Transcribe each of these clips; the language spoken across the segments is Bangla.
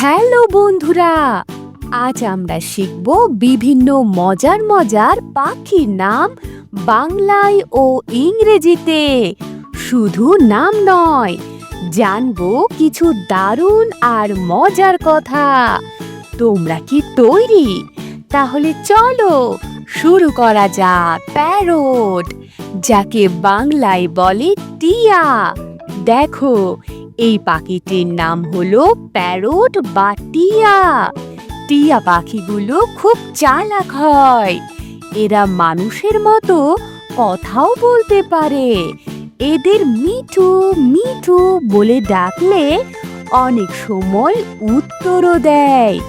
হ্যালো বন্ধুরা, আজ আমরা শিখব বিভিন্ন মজার মজার পাখির নাম বাংলায় ও ইংরেজিতে। শুধু নাম নয়, জানব কিছু দারুণ আর মজার কথা। তোমরা কি তৈরি? তাহলে চলো শুরু করা যাক। প্যারোট, যাকে বাংলায় বলে টিয়া। দেখো এই পাখিটির নাম হলো প্যারোট বা টিয়া। টিয়া পাখিগুলো খুব চালাক হয়। এরা মানুষের মতো কথাও বলতে পারে। এদের মিঠু মিঠু বলে ডাকলে অনেক সময় উত্তরও দেয়।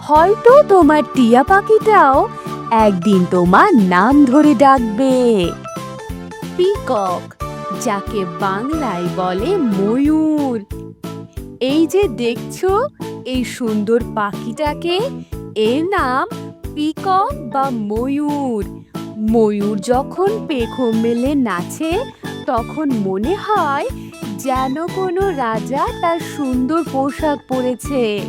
হয়তো তোমার টিয়া পাখিটাও একদিন তোমার নাম ধরে ডাকবে। পিকক যাকে বাংলায় বলে ময়ূর। এই যে দেখছ, এই সুন্দর পাখিটাকে, এর নাম পিকক বা ময়ূর। ময়ূর যখন পেখম মেলে নাচে, তখন মনে হয় যেন কোনো রাজা তার সুন্দর পোশাক পরেছে।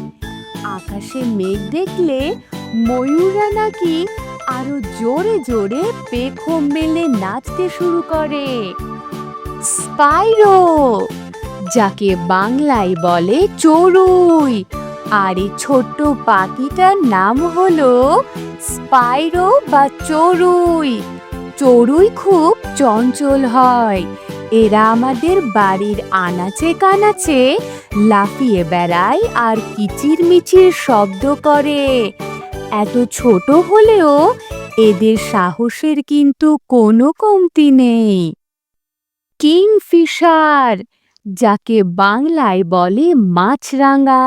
আকাশে মেঘ দেখলে ময়ূররা নাকি আরও জোরে জোরে পেখম মেলে নাচতে শুরু করে। স্পাইরো যাকে বাংলায় বলে চড়ুই। আর এই ছোট্ট পাখিটার নাম হলো স্পাইরো বা চড়ুই। চড়ুই খুব চঞ্চল হয়। এরা আমাদের বাড়ির আনাচে কানাচে লাফিয়ে বেড়ায় আর কিচির মিচির শব্দ করে। এত ছোট হলেও এদের সাহসের কিন্তু কোনো কমতি নেই। কিংফিশার, যাকে বাংলায় বলে মাছরাঙা।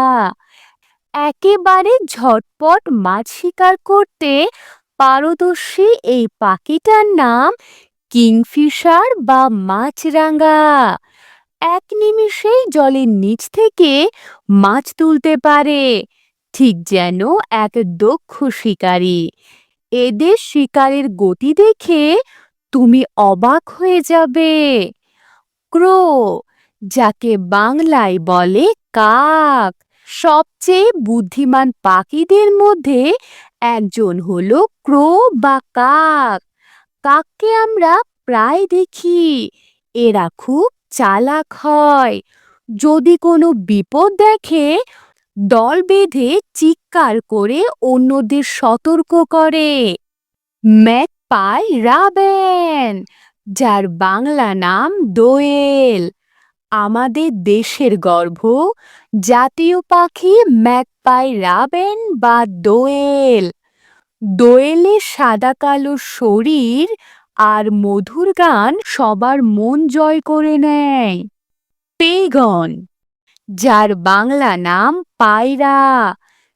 একেবারে ঝটপট মাছ শিকার করতে পারদর্শী এই পাখিটার নাম কিংফিশার বা মাছরাঙা। এক নিমিষেই জলের নিচ থেকে মাছ তুলতে পারে, ঠিক যেন এক দক্ষ শিকারী। এদের শিকারের গতি দেখে তুমি অবাক হয়ে যাবে। ক্রো যাকে বাংলায় বলে কাক। সবচেয়ে বুদ্ধিমান পাখিদের মধ্যে একজন হলো ক্রো বা কাক। কাককে আমরা প্রায় দেখি, এরা খুব চালাক হয়। যদি কোনো বিপদ দেখে, দল বেঁধে চিৎকার করে অন্যদের সতর্ক করে। ম্যাকপাই রাবেন যার বাংলা নাম দোয়েল। আমাদের দেশের গর্ভ জাতীয় পাখি ম্যাকপাই রাবেন বা দোয়েল। দোয়েলের সাদা কালো শরীর আর মধুর গান সবার মন জয় করে নেয়। পেগন যার বাংলা নাম পায়রা,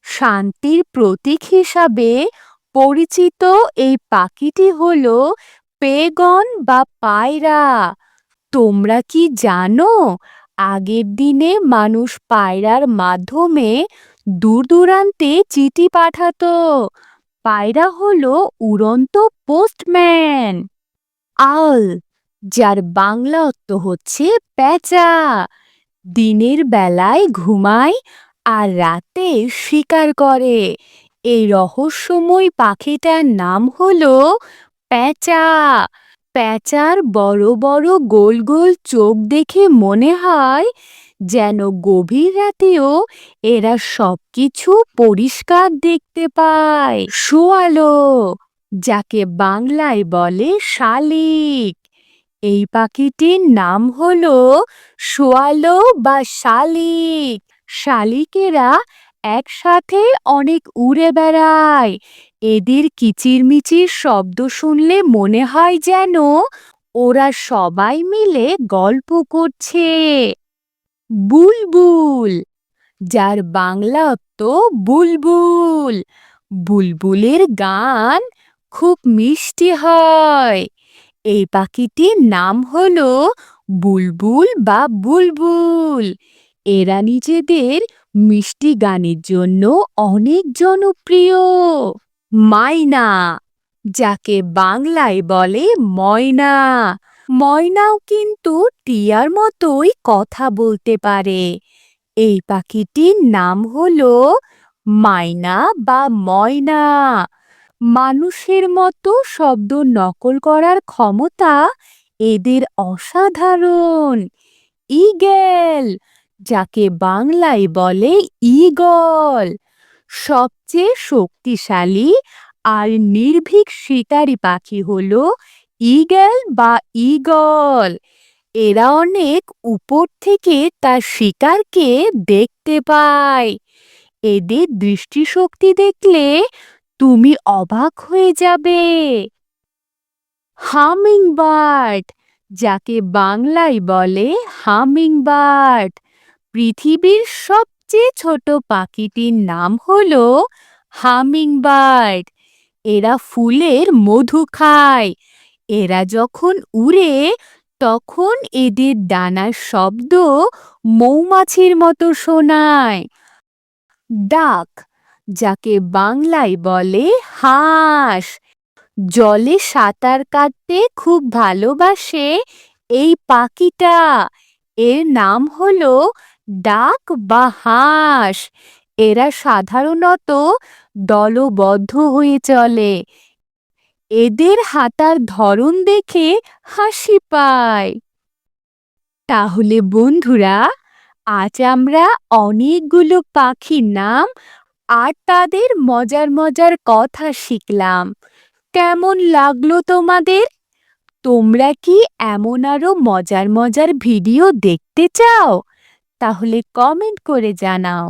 শান্তির প্রতীক হিসাবে পরিচিত এই পাখিটি হল পেগন বা পায়রা? তোমরা কি জানো? আগের দিনে মানুষ পায়রার মাধ্যমে দূর দূরান্তে চিঠি পাঠাতো। পায়রা হলো উড়ন্ত পোস্টম্যান। আল, যার বাংলা অর্থ হচ্ছে প্যাঁচা। দিনের বেলায় ঘুমায় আর রাতে শিকার করে। এই রহস্যময় পাখিটার নাম হলো প্যাঁচা। প্যাঁচার বড় বড় গোল গোল চোখ দেখে মনে হয় যেন গভীর রাতেও এরা সব কিছু পরিষ্কার দেখতে পায়। শোয়ালো, যাকে বাংলায় বলে শালিক। এই পাখিটির নাম হলো শোয়ালো বা শালিক। শালিকেরা একসাথে অনেক উড়ে বেড়ায়। এদের কিচিরমিচির শব্দ শুনলে মনে হয় যেন ওরা সবাই মিলে গল্প করছে। বুলবুল, যার বাংলা অর্থ বুলবুল। বুলবুলের গান খুব মিষ্টি হয়। এই পাখিটির নাম হল বুলবুল বা বুলবুল। এরা নিজেদের মিষ্টি গানের জন্য অনেক জনপ্রিয়। মাইনা, যাকে বাংলায় বলে ময়না। ময়নাও কিন্তু টিয়ার মতোই কথা বলতে পারে। এই পাখিটির নাম হলো মাইনা বা ময়না। মানুষের মতো শব্দ নকল করার ক্ষমতা এদের অসাধারণ। ইগেল, যাকে বাংলায় বলে ঈগল সবচেয়ে শক্তিশালী আর নির্ভীক শিকারী পাখি হলো ঈগল বা ঈগল এরা অনেক উপর থেকে তার শিকারকে দেখতে পায়। এদের দৃষ্টিশক্তি দেখলে তুমি অবাক হয়ে যাবে। হামিং বার্ড যাকে বাংলায় বলে হামিং বার্ড পৃথিবীর সবচেয়ে ছোট পাখিটির নাম হলো হামিং বার্ড এরা ফুলের মধু খায়। এরা যখন উড়ে, তখন এদের ডানার শব্দ মৌমাছির মতো শোনায়। ডাক, যাকে বাংলায় বলে হাঁস। জলে সাঁতার কাটতে খুব ভালোবাসে এই পাখিটা। এর নাম হল ডাক বা হাঁস। এরা সাধারণত দলবদ্ধ হয়ে চলে। এদের হাতার ধরন দেখে হাসি পায়। তাহলে বন্ধুরা, আজ আমরা অনেকগুলো পাখির নাম আর তাদের মজার মজার কথা শিখলাম। কেমন লাগল তোমাদের? তোমরা কি এমন আরও মজার মজার ভিডিও দেখতে চাও? তাহলে কমেন্ট করে জানাও।